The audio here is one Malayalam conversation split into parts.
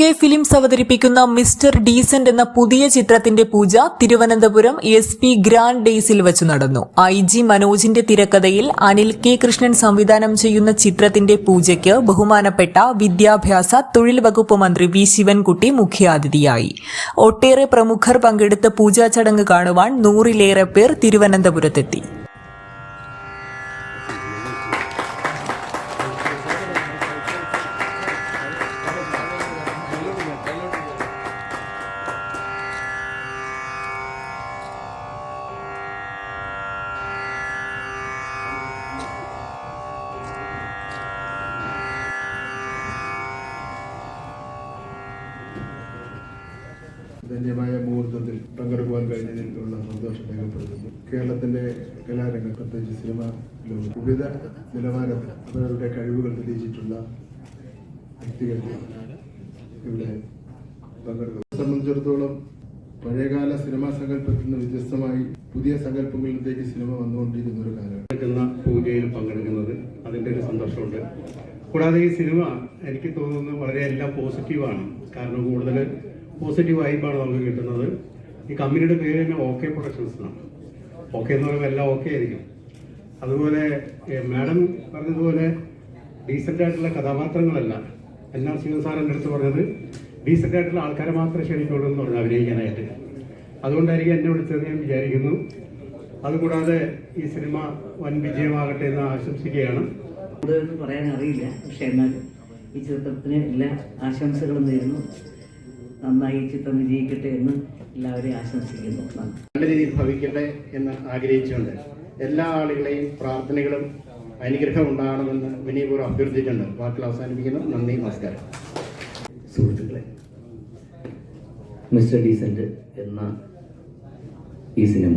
കെ ഫിലിംസ് അവതരിപ്പിക്കുന്ന മിസ്റ്റർ ഡീസന്റ് എന്ന പുതിയ ചിത്രത്തിന്റെ പൂജ തിരുവനന്തപുരം എസ് പി ഗ്രാൻഡ് ഡേയ്സിൽ വെച്ച് നടന്നു. ഐ ജി മനോജിന്റെ തിരക്കഥയിൽ അനിൽ കെ കൃഷ്ണൻ സംവിധാനം ചെയ്യുന്ന ചിത്രത്തിന്റെ പൂജയ്ക്ക് ബഹുമാനപ്പെട്ട വിദ്യാഭ്യാസ തൊഴിൽ വകുപ്പ് മന്ത്രി വി ശിവൻകുട്ടി മുഖ്യാതിഥിയായി. ഒട്ടേറെ പ്രമുഖർ പങ്കെടുത്ത പൂജാ ചടങ്ങ് കാണുവാൻ നൂറിലേറെ പേർ തിരുവനന്തപുരത്തെത്തി. ധന്യമായ മുഹൂർത്തത്തിൽ പങ്കെടുക്കുവാൻ കഴിഞ്ഞതിലുള്ള സന്തോഷം രേഖപ്പെടുത്തുന്നു. കേരളത്തിന്റെ കലാരംഗം പ്രത്യേകിച്ച് സിനിമ ലോകം വിവിധ നിലവാരത്തിൽ അവരുടെ കഴിവുകൾ തെളിയിച്ചിട്ടുള്ള വ്യക്തികൾ ഇവിടെ പങ്കെടുക്കുന്നു. സംബന്ധിച്ചിടത്തോളം പഴയകാല സിനിമാ സങ്കല്പത്തിൽ നിന്ന് വ്യത്യസ്തമായി പുതിയ സങ്കല്പങ്ങളിലേക്ക് സിനിമ വന്നുകൊണ്ടിരിക്കുന്ന ഒരു കാലം പങ്കെടുക്കുന്ന പൂജയിൽ പങ്കെടുക്കുന്നത് അതിന്റെ ഒരു സന്തോഷമുണ്ട്. കൂടാതെ ഈ സിനിമ എനിക്ക് തോന്നുന്നത് വളരെ എല്ലാം പോസിറ്റീവാണ് കാരണം കൂടുതൽ പോസിറ്റീവ് വൈബാണ് നമുക്ക് കിട്ടുന്നത്. ഈ കമ്പനിയുടെ പേര് തന്നെ ഓക്കെ പ്രൊഡക്ഷൻസ് എന്നാണ്. ഓക്കെ എന്ന് പറയുമ്പോൾ എല്ലാം ഓക്കെ ആയിരിക്കും. അതുപോലെ മാഡം പറഞ്ഞതുപോലെ ഡീസന്റ് ആയിട്ടുള്ള കഥാപാത്രങ്ങളല്ല. എൻ ആർ ശിവൻ സാർ എന്റെ അടുത്ത് പറഞ്ഞത് ഡീസന്റ് ആയിട്ടുള്ള ആൾക്കാരെ മാത്രമേ ക്ഷണിക്കുള്ളൂ എന്ന് പറഞ്ഞു അഭിനയിക്കാനായിട്ട്. അതുകൊണ്ടായിരിക്കും എന്നെ വിളിച്ചത് ഞാൻ വിചാരിക്കുന്നു. അതുകൂടാതെ ഈ സിനിമ വൻ വിജയമാകട്ടെ എന്ന് ആശംസിക്കുകയാണ്. കൂടുതലൊന്നും പറയാൻ അറിയില്ല പക്ഷെ എന്നാലും ഈ ചിത്രത്തിന് എല്ലാ ആശംസകളും നേരുന്നു. നന്നായി ചിത്രം വിജയിക്കട്ടെ എന്ന് എല്ലാവരെയും ആശംസിക്കുന്നു. നല്ല രീതിയിൽ ഭവിക്കട്ടെ എന്ന് ആഗ്രഹിച്ചുകൊണ്ട് എല്ലാ ആളുകളെയും പ്രാർത്ഥനകളും അനുഗ്രഹം ഉണ്ടാകണമെന്ന് വിനയപൂർവം അഭ്യർത്ഥിച്ചിട്ടുണ്ട് വാക്കുകൾ അവസാനിപ്പിക്കുന്നു. നന്ദി നമസ്കാരം. സുഹൃത്തുക്കളെ മിസ്റ്റർ ഡീസന്റ് എന്ന ഈ സിനിമ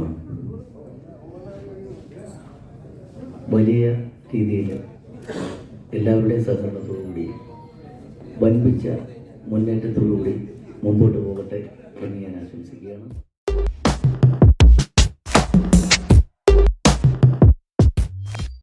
വലിയ രീതിയിൽ എല്ലാവരുടെയും സഹകരണത്തോടുകൂടി വൻപിച്ച മുന്നേറ്റത്തോടുകൂടി മുമ്പോട്ട് പോകട്ടെ എന്ന് ഞാൻ ആശംസിക്കുകയാണ്.